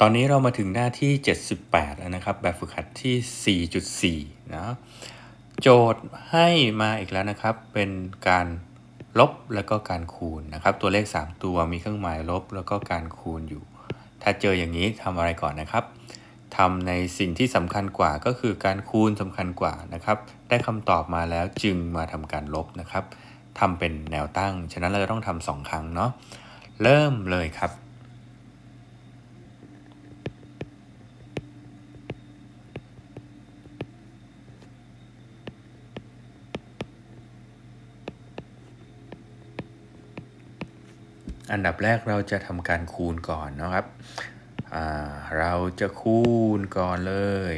ตอนนี้เรามาถึงหน้าที่ 78 แล้วนะครับ แบบฝึกหัดที่ 4.4 นะ โจทย์ให้มาอีกแล้วนะครับ เป็นการลบแล้วก็การคูณนะครับ ตัวเลข 3 ตัวมีเครื่องหมายลบแล้วก็การคูณอยู่ ถ้าเจออย่างนี้ทำอะไรก่อนนะครับทำในสิ่งที่สำคัญกว่าก็คือการคูณสำคัญกว่านะครับ ได้คำตอบมาแล้วจึงมาทำการลบนะครับทำเป็นแนวตั้ง ฉะนั้นเราจะต้องทำสองครั้งเนาะ เริ่มเลยครับ อันดับแรกเราจะทำการคูณก่อนนะครับเราจะคูณก่อนเลย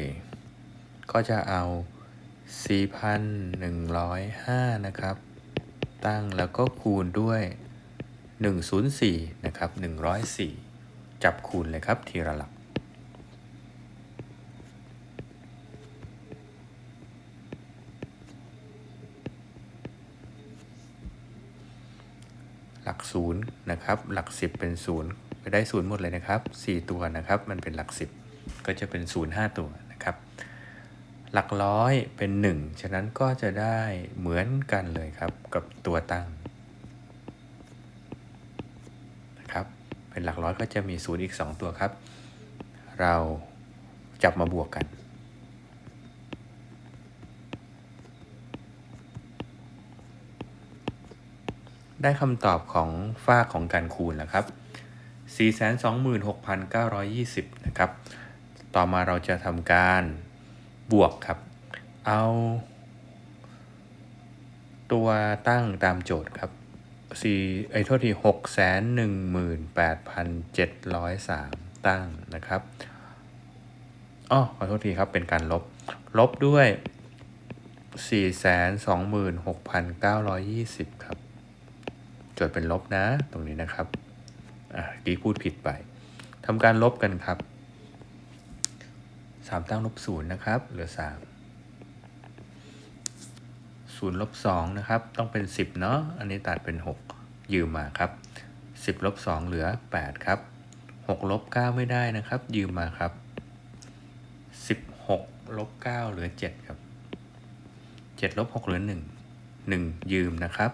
ก็จะเอา 4,105 นะครับ ตั้งแล้วก็คูณด้วย 104 นะครับ 104 จับคูณเลยครับทีละหลัก กศูนย์นะครับหลัก10เป็นศูนย์ไปได้ศูนย์หมดเลยนะครับ4ตัวนะครับมันเป็นหลัก10ก็จะเป็น0 5ตัวนะครับหลักร้อยเป็น 1 ฉะนั้นก็จะได้เหมือนกันเลยครับกับตัวตั้งนะครับเป็นหลักร้อยก็จะมีศูนย์อีก 2 ตัวครับ เราจับมาบวกกัน ได้คำตอบของฝ้าของการคูณแล้วครับ 426,920 นะครับ ต่อมาเราจะทำการบวกครับ เอา ตัวตั้งตามโจทย์ครับ4ไอ้โทษที618,703 ตั้งนะครับอ๋อขอโทษทีครับเป็นการลบ ลบด้วย 426,920 ครับ จทย์เป็นลบนะ ตรงนี้นะครับอะกี้พูดผิดไปทำการลบกันครับ 3 ตั้งลบ0นะครับเหลือ 3 0ลบ2นะครับ ต้องเป็น 10 เนาะอันนี้ตัดเป็น 6 ยืมมาครับ 10ลบ2เหลือ 8 ครับ6ลบ9ไม่ได้นะครับ ยืมมาครับ 16ลบ9เหลือ 7 ครับ7ลบ6เหลือ 1 1 ยืมนะครับ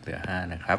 เหลือ 5 นะครับ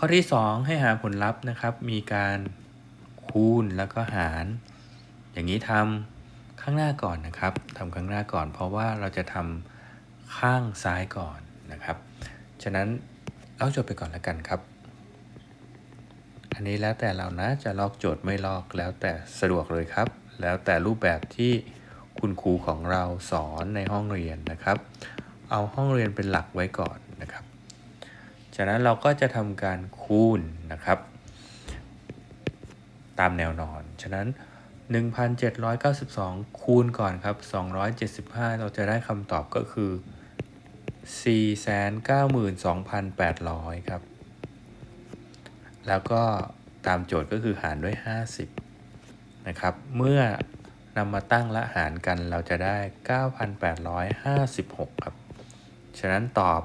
ข้อที่ 2 ให้หาผลลัพธ์นะครับ มีการคูณแล้วก็หาร อย่างนี้ทำข้างหน้าก่อนนะครับทำข้างหน้าก่อน เพราะว่าเราจะทำข้างซ้ายก่อนนะครับ ฉะนั้นเอาโจทย์ไปก่อนแล้วกันครับ อันนี้แล้วแต่เรานะจะลอกโจทย์ไม่ลอกแล้วแต่สะดวกเลยครับ แล้วแต่รูปแบบที่คุณครูของเราสอนในห้องเรียนนะครับ เอาห้องเรียนเป็นหลักไว้ก่อนนะครับ ฉะนั้นเราก็จะทำการคูณนะครับ ตามแนวนอน ฉะนั้น 1,792 คูณก่อนครับ 275 เราจะได้คำตอบก็คือ 492,800 ครับ แล้วก็ตามโจทย์ก็คือหารด้วย 50 นะครับ เมื่อนำมาตั้งและหารกันเราจะได้ 9,856 ครับ ฉะนั้นตอบ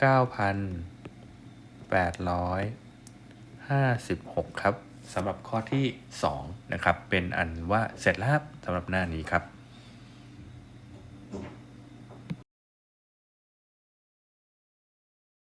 9,856ครับสำหรับข้อที่2นะครับ เป็นอันว่าเสร็จแล้วครับสำหรับหน้านี้ครับ